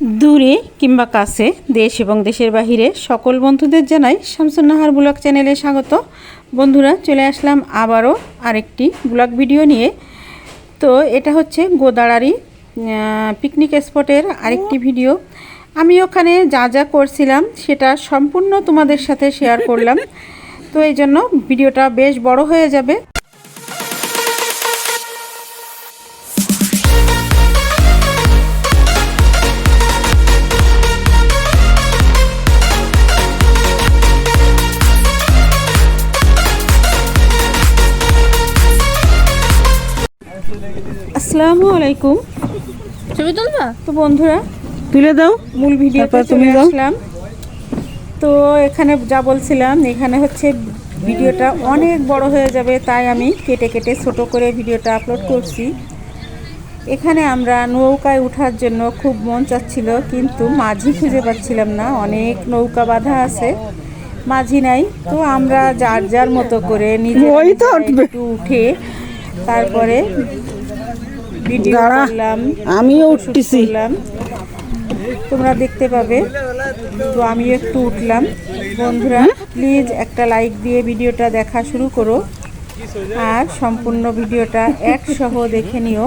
দূরে কিংবা কাছে দেশ এবং দেশের বাহিরে সকল বন্ধুদের জানাই শামসুন্নাহার ব্লগ চ্যানেলে স্বাগত। বন্ধুরা, চলে আসলাম আবারও আরেকটি ব্লগ ভিডিও নিয়ে। তো এটা হচ্ছে গোদাড়ারি পিকনিক স্পটের আরেকটি ভিডিও। আমি ওখানে যা যা করছিলাম সেটা সম্পূর্ণ তোমাদের সাথে শেয়ার করলাম। তো এই জন্য ভিডিওটা বেশ বড় হয়ে যাবে। আসসালামু আলাইকুম। ছবি তুলবা? তো বন্ধুরা তুলে দাও। মূল ভিডিওতে তারপর তুমি আসলাম। তো এখানে যা বলছিলাম এখানে হচ্ছে ভিডিওটা অনেক বড় হয়ে যাবে তাই আমি কেটে কেটে ছোট করে ভিডিওটা আপলোড করছি। এখানে আমরা নৌকায় ওঠার জন্য খুব মন চাচ্ছিল কিন্তু মাঝি খুঁজে পাচ্ছিলাম না। অনেক নৌকা বাঁধা আছে মাঝি নাই। তো আমরা যার যার মতো করে নিজে একটু উঠে তারপরে ভিডিও। করলাম আমিও উঠতেছি। তোমরা দেখতে পাবে তো আমিও একটু উঠলাম। বন্ধুরা প্লিজ একটা লাইক দিয়ে ভিডিওটা দেখা শুরু করো। আর সম্পূর্ণ ভিডিওটা একসহ দেখে নিও।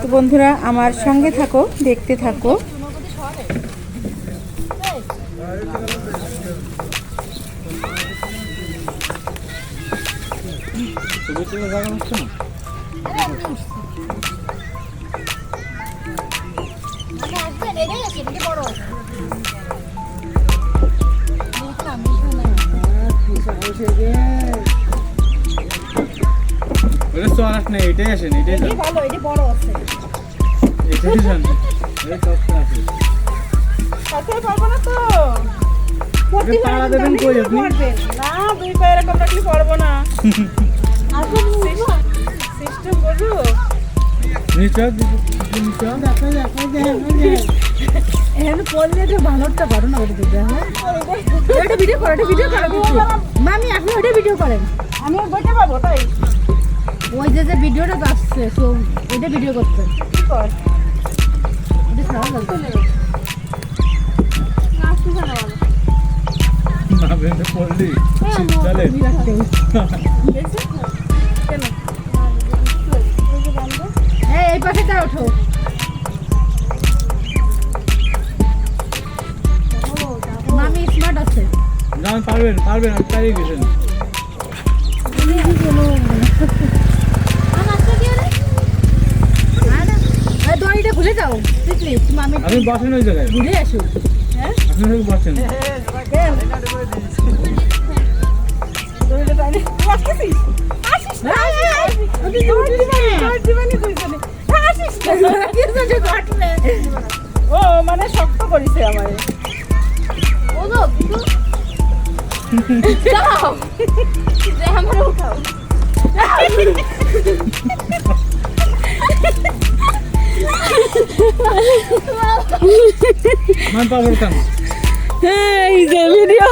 তো বন্ধুরা আমার সঙ্গে থাকো দেখতে থাকো। ওটা তো আর নেই এটাই আসেন এটাই যান। ভালো এটা বড় আছে এটাই সবটা আছে তাতে পারব না তো। এটা পাড়া দেবেন কই আপনি? না। দুই পায়ে এরকম রাখলে পারব না। সিস্টেম মামি আপনি ওটা ভিডিও করেন ওই যে যে ভিডিওটা আসছে সো এটা ভিডিও করতে না বেঁধে পড়লি চলে এই পাশেটা ওঠো। মামি স্মার্ট আছে। না পারবেন পারবেন আপনি তাই গেছেন এই দড়িটা খুলে যাও তিতলি মামি। আপনি বসেন ওই জায়গায়। ঘুরে আসো। আপনি বসেন। দড়িটা টাইনে আসিস না আমি দৌড় দিবানি দৌড় দিবানি দুইজনে আসিস না। ও মানে শক্ত করিছে আমারে মান এই যে ভিডিও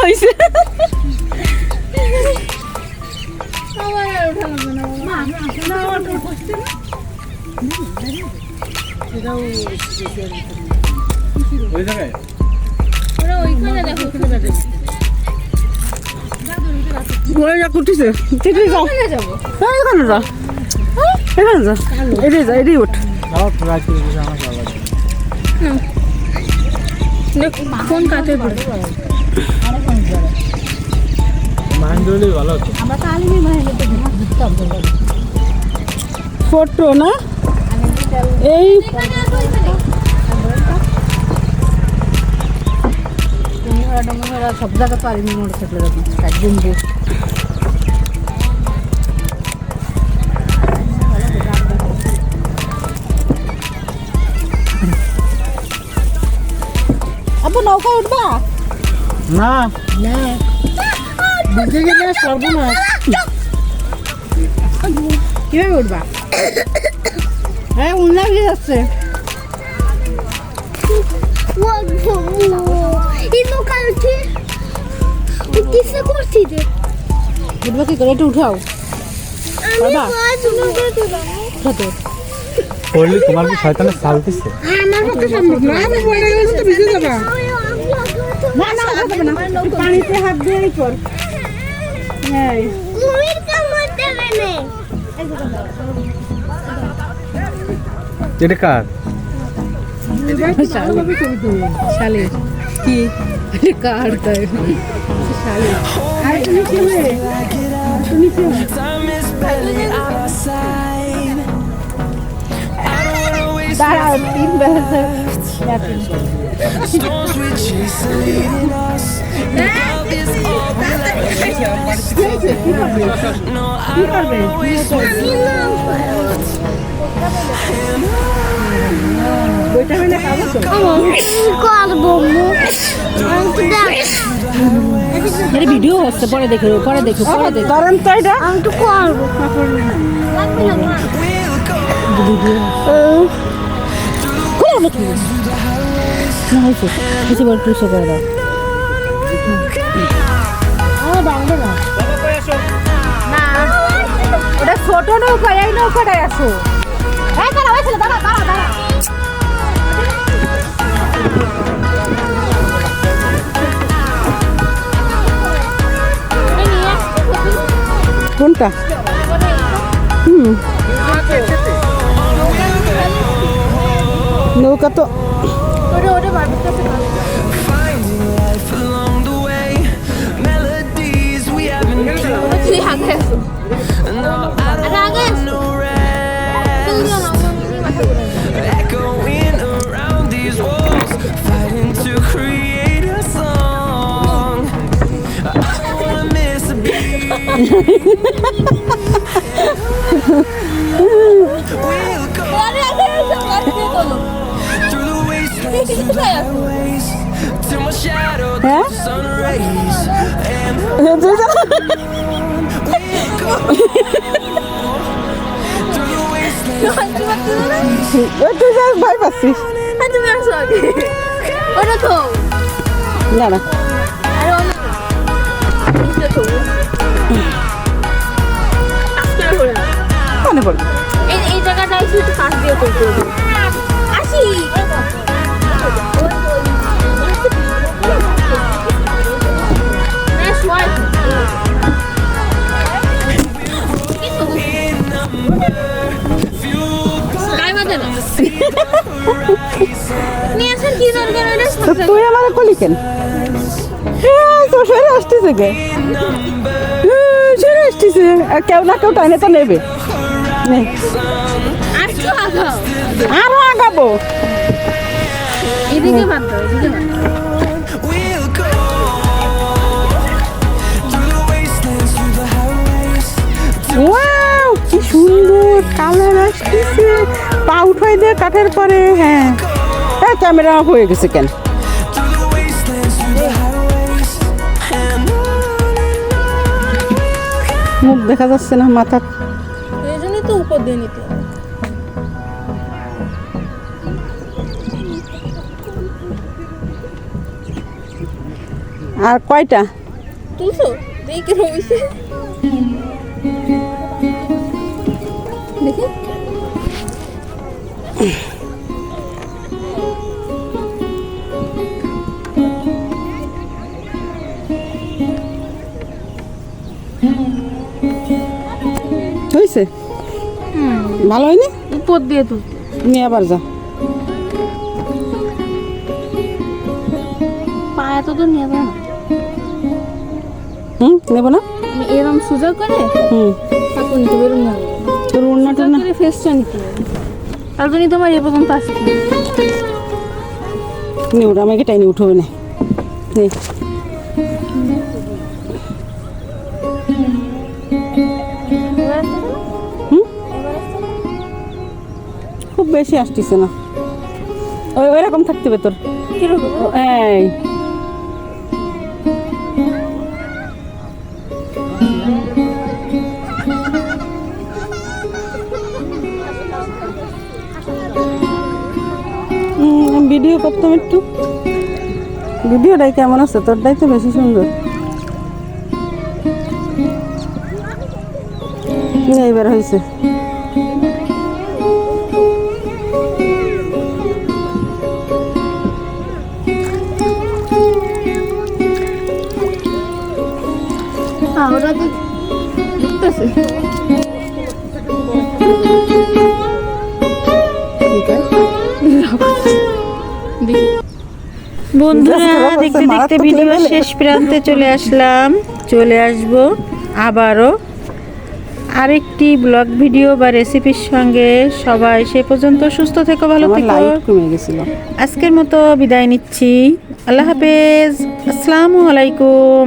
হয়েছে ওই জায়গায় ওই যা কুটিছে তিতলি যাও হ্যাঁ এখানে যা এখানে যা এটাই যা এটাই উঠ যাও ট্রাই করে বসে আমার যাওয়া ফোন কাটে পড়ে মাইন্ড ভালো আমরা তালিমি মাহিলে তো ফটো না এই সব জায়গা তো আলিমি মোটর সাইকেল রাখি একদম আব্বু নৌকা উঠবা? না। না। বুঝে গেলে কীভাবে উঠবা? হ্যাঁ উন্না ভিজে যাচ্ছে। উঠবা কি করে? একটু উঠাও। পারবা আমি উঠো তো পড়লে তোমার কি শয়তানের চাল দিচ্ছে আমার পক্ষে সম্ভব না আমি পড়ে গেলে তো ভিজে যাবা না না হবে না। পানিতে হাত দিয়ে এই কর। এই। কুমির কামড় দেবে না। এটা কার শালের কি কার তাই শালের আর তুমি কি হয়ে তুমি কি হয়ে দাঁড়াও তিন বেলা storms we chase are leading us. Love is all we'll ever No, I don't wanna waste বইটা হলে খাব তো করব এটা ভিডিও হচ্ছে পরে দেখো পরে দেখো পরে দেখো করেন তো এটা আমি তো করব না হয়েছে কিছু বল টুসো করে দাও ওটা ছোট নৌকা এই নৌকাটায় আসো ছেলে দাঁড়া দাঁড়া দাঁড়া কোনটা হুম নৌকা তো তুই ভয় পাচ্ছিস ওটা তো না না। এই এই জায়গাটা একটু কাজ দিয়ে করতে হবে। আসি। না, শোয়াই। গায়ে বাঁধে না। নিয়ে আসেন কি দরকার ওটা তো তুই কলি কেন? হ্যাঁ তো সেরে আসতেছে কে? সেরে আসতেছে। কেউ না কেউ টাইনে তো নেবে। আর আগাবো এদিকে ওয়াও কি সুন্দর কালার আসতেছে পা উঠাই দে কাঠের পরে হ্যাঁ হ্যাঁ ক্যামেরা হয়ে গেছে কেন. মুখ দেখা যাচ্ছে না মাথা তো উপর দিয়ে নিতে হবে। আর কয়টা? তুলছো দেখি। হইছে দেখি। ভালো হয়নি? উপর দিয়ে তুলতে তুমি আবার যা। পায়ে তো তো না। হুম নেব না? আমি এরম সোজা করে হুম। নিতে বেরোন না। তোর করে ফেসটা নিতে হবে। তার জন্যই তোমার এ পর্যন্ত আসছে আমাকে টাইনে উঠবে না। নে বেশি আসতেছে না। ওই ওইরকম থাকতে হবে তোর। এই। ভিডিও করতাম একটু। ভিডিওটাই কেমন আছে? তোরটাই তো বেশি সুন্দর। এইবার হয়েছে। তো বন্ধুরা দেখতে দেখতে ভিডিও শেষ প্রান্তে চলে আসলাম। চলে আসব আবারও। আরেকটি ব্লগ ভিডিও বা রেসিপির সঙ্গে। সবাই সে পর্যন্ত সুস্থ থেকো ভালো থেকো। আজকের মতো বিদায় নিচ্ছি। আল্লাহ হাফেজ। আসসালামু আলাইকুম।